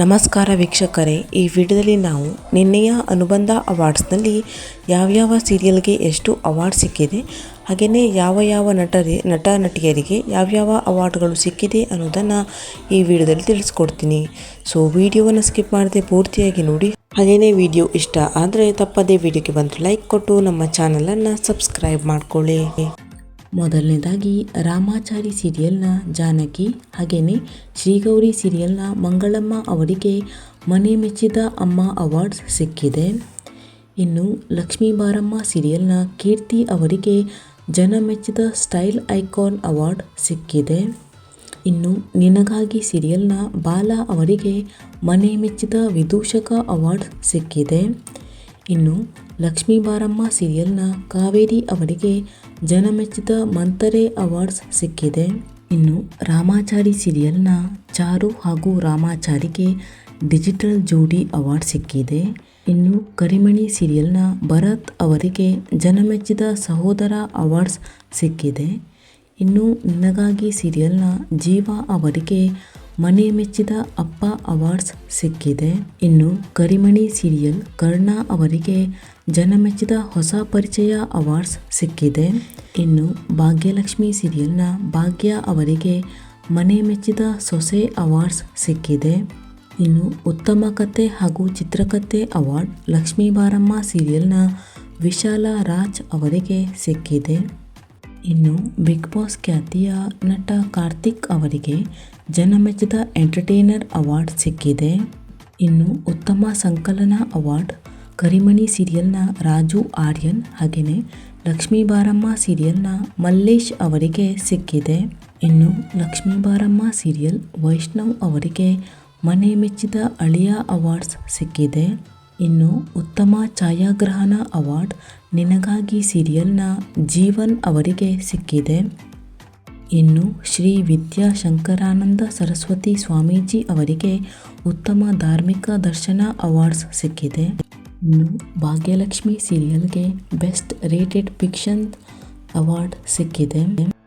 ನಮಸ್ಕಾರ ವೀಕ್ಷಕರೇ, ಈ ವಿಡಿಯೋದಲ್ಲಿ ನಾವು ನಿನ್ನೆಯ ಅನುಬಂಧ ಅವಾರ್ಡ್ಸ್ನಲ್ಲಿ ಯಾವ್ಯಾವ ಸೀರಿಯಲ್ಗೆ ಎಷ್ಟು ಅವಾರ್ಡ್ ಸಿಕ್ಕಿದೆ, ಹಾಗೆಯೇ ಯಾವ ಯಾವ ನಟರಿ, ನಟ ನಟಿಯರಿಗೆ ಯಾವ್ಯಾವ ಅವಾರ್ಡ್ಗಳು ಸಿಕ್ಕಿದೆ ಅನ್ನೋದನ್ನು ಈ ವಿಡಿಯೋದಲ್ಲಿ ತಿಳಿಸ್ಕೊಡ್ತೀನಿ. ಸೊ ವಿಡಿಯೋವನ್ನು ಸ್ಕಿಪ್ ಮಾಡದೆ ಪೂರ್ತಿಯಾಗಿ ನೋಡಿ. ಹಾಗೆಯೇ ವಿಡಿಯೋ ಇಷ್ಟ ಆದರೆ ತಪ್ಪದೇ ವಿಡಿಯೋಗೆ ಬಂದು ಲೈಕ್ ಕೊಟ್ಟು ನಮ್ಮ ಚಾನಲನ್ನು ಸಬ್ಸ್ಕ್ರೈಬ್ ಮಾಡ್ಕೊಳ್ಳಿ. ಮೊದಲನೇದಾಗಿ ರಾಮಾಚಾರಿ ಸೀರಿಯಲ್ನ ಜಾನಕಿ ಹಾಗೆಯೇ ಶ್ರೀಗೌರಿ ಸೀರಿಯಲ್ನ ಮಂಗಳಮ್ಮ ಅವರಿಗೆ ಮನೆ ಮೆಚ್ಚಿದ ಅಮ್ಮ ಅವಾರ್ಡ್ಸ್ ಸಿಕ್ಕಿದೆ. ಇನ್ನು ಲಕ್ಷ್ಮೀ ಬಾರಮ್ಮ ಸೀರಿಯಲ್ನ ಕೀರ್ತಿ ಅವರಿಗೆ ಜನ ಮೆಚ್ಚಿದ ಸ್ಟೈಲ್ ಐಕಾನ್ ಅವಾರ್ಡ್ ಸಿಕ್ಕಿದೆ. ಇನ್ನು ನಿನಗಾಗಿ ಸೀರಿಯಲ್ನ ಬಾಲ ಅವರಿಗೆ ಮನೆ ಮೆಚ್ಚಿದ ವಿದೂಷಕ ಅವಾರ್ಡ್ ಸಿಕ್ಕಿದೆ. ಇನ್ನು ಲಕ್ಷ್ಮೀ ಬಾರಮ್ಮ ಸೀರಿಯಲ್ನ ಕಾವೇರಿ ಅವರಿಗೆ ಜನಮೆಚ್ಚಿದ ಮಂತರೆ ಅವಾರ್ಡ್ಸ್ ಸಿಕ್ಕಿದೆ. ಇನ್ನು ರಾಮಾಚಾರಿ ಸೀರಿಯಲ್ನ ಚಾರು ಹಾಗೂ ರಾಮಾಚಾರಿಗೆ ಡಿಜಿಟಲ್ ಜೋಡಿ ಅವಾರ್ಡ್ ಸಿಕ್ಕಿದೆ. ಇನ್ನು ಕರಿಮಣಿ ಸೀರಿಯಲ್ನ ಭರತ್ ಅವರಿಗೆ ಜನಮೆಚ್ಚಿದ ಸಹೋದರ ಅವಾರ್ಡ್ಸ್ ಸಿಕ್ಕಿದೆ. ಇನ್ನು ನಿನಗಾಗಿ ಸೀರಿಯಲ್ನ ಜೀವ ಅವರಿಗೆ ಮನೆ ಮೆಚ್ಚಿದ ಅಪ್ಪ ಅವಾರ್ಡ್ಸ್ ಸಿಕ್ಕಿದೆ. ಇನ್ನು ಕರಿಮಣಿ ಸೀರಿಯಲ್ ಕರ್ಣ ಅವರಿಗೆ ಜನಮೆಚ್ಚಿದ ಹೊಸ ಪರಿಚಯ ಅವಾರ್ಡ್ಸ್ ಸಿಕ್ಕಿದೆ. ಇನ್ನು ಭಾಗ್ಯಲಕ್ಷ್ಮಿ ಸೀರಿಯಲ್ನ ಭಾಗ್ಯ ಅವರಿಗೆ ಮನೆ ಮೆಚ್ಚಿದ ಸೊಸೆ ಅವಾರ್ಡ್ಸ್ ಸಿಕ್ಕಿದೆ. ಇನ್ನು ಉತ್ತಮ ಕತೆ ಹಾಗೂ ಚಿತ್ರಕಥೆ ಅವಾರ್ಡ್ ಲಕ್ಷ್ಮೀ ಬಾರಮ್ಮ ಸೀರಿಯಲ್ನ ವಿಶಾಲ ರಾಜ್ ಅವರಿಗೆ ಸಿಕ್ಕಿದೆ. ಇನ್ನು ಬಿಗ್ ಬಾಸ್ ಖ್ಯಾತಿಯ ನಟ ಕಾರ್ತಿಕ್ ಅವರಿಗೆ ಜನಮೆಚ್ಚಿದ ಎಂಟರ್ಟೈನರ್ ಅವಾರ್ಡ್ ಸಿಕ್ಕಿದೆ. ಇನ್ನು ಉತ್ತಮ ಸಂಕಲನ ಅವಾರ್ಡ್, ಕರಿಮಣಿ ಸೀರಿಯಲ್ನ ರಾಜು ಆರ್ಯನ್ ಹಾಗೆಯೇ ಲಕ್ಷ್ಮೀ ಬಾರಮ್ಮ ಸೀರಿಯಲ್ನ ಮಲ್ಲೇಶ್ ಅವರಿಗೆ ಸಿಕ್ಕಿದೆ. ಇನ್ನು ಲಕ್ಷ್ಮೀ ಬಾರಮ್ಮ ಸೀರಿಯಲ್ ವೈಷ್ಣವ್ ಅವರಿಗೆ ಮನೆ ಮೆಚ್ಚಿದ ಅಳಿಯ ಅವಾರ್ಡ್ಸ್ ಸಿಕ್ಕಿದೆ. ಇನ್ನು ಉತ್ತಮ ಛಾಯಾಗ್ರಹಣ ಅವಾರ್ಡ್ ನಿನಗಾಗಿ ಸೀರಿಯಲ್ನ ಜೀವನ್ ಅವರಿಗೆ ಸಿಕ್ಕಿದೆ. ಇನ್ನು ಶ್ರೀ ವಿದ್ಯಾ ಶಂಕರಾನಂದ ಸರಸ್ವತಿ ಸ್ವಾಮೀಜಿ ಅವರಿಗೆ ಉತ್ತಮ ಧಾರ್ಮಿಕ ದರ್ಶನ ಅವಾರ್ಡ್ಸ್ ಸಿಕ್ಕಿದೆ. ಇನ್ನು ಭಾಗ್ಯಲಕ್ಷ್ಮಿ ಸೀರಿಯಲ್ಗೆ ಬೆಸ್ಟ್ ರೇಟೆಡ್ ಫಿಕ್ಷನ್ ಅವಾರ್ಡ್ ಸಿಕ್ಕಿದೆ.